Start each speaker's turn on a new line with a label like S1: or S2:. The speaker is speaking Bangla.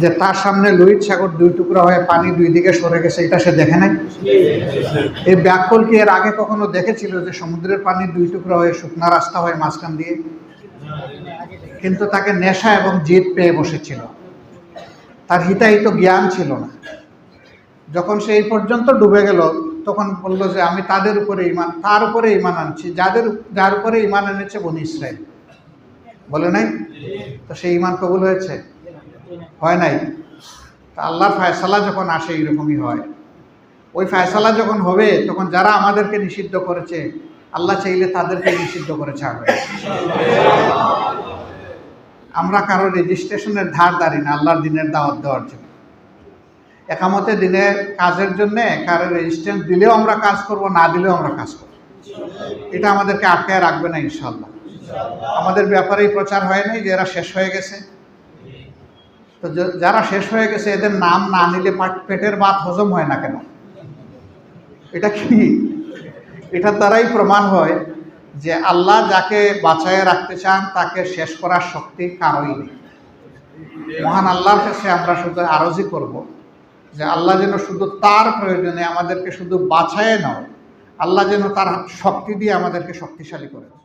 S1: যে তার সামনে লোহিত সাগর দুই টুকরা হয়ে পানি দুই দিকে সরে গেছে, এটা সে দেখে নাই? এই ব্যাকল কি এর আগে কখনো দেখেছিল যে সমুদ্রের পানি দুই টুকরা হয়ে শুকনা রাস্তা হয়ে মাঝখান দিয়ে? কিন্তু তাকে নেশা এবং জিদ পেয়ে বসেছিল। তার হিতাহিত জ্ঞান ছিল না। যখন সে এই পর্যন্ত ডুবে গেল, তখন বলল যে, আমি তাদের উপরে ইমান তার উপরে ইমান আনছি। যাদের, যার উপরে ইমান এনেছে বনি ইসরায়েল। বলে নাই? তো সেই ইমান কবুল হয়েছে? হয় নাই? তা আল্লাহর ফায়সালা যখন আসে এইরকমই হয়। ওই ফায়সালা যখন হবে, তখন যারা আমাদেরকে নিষিদ্ধ করেছে, আল্লাহ চাইলে তাদেরকে নিষিদ্ধ করে ছাড়বে। আমরা কারও রেজিস্ট্রেশনের ধার দাঁড়ি না, আল্লাহর দিনের দাওয়াত দেওয়ার জন্য। একামতে দিনের কাজের জন্যে কারও রেজিস্ট্রেশন দিলেও আমরা কাজ করব, না দিলেও আমরা কাজ করব। এটা আমাদেরকে আটকায় রাখবে না ইনশাল্লাহ আমাদের ব্যাপারেই প্রচার হয় নাই যে এরা শেষ হয়ে গেছে। তো যারা শেষ হয়ে গেছে, এদের নাম না নিলে পাট- পেটের ভাত হজম হয় না কেন? এটা কি? এটার দ্বারাই প্রমাণ হয় যে আল্লাহ যাকে বাঁচায় রাখতে চান, তাকে শেষ করার শক্তি কারোই নেই। মহান আল্লাহর কাছে আমরা শুধু আরজি করব যে আল্লাহ যেন শুধু তার প্রয়োজনে আমাদেরকে শুধু বাছায় নাও, আল্লাহ যেন তার শক্তি দিয়ে আমাদেরকে শক্তিশালী করে।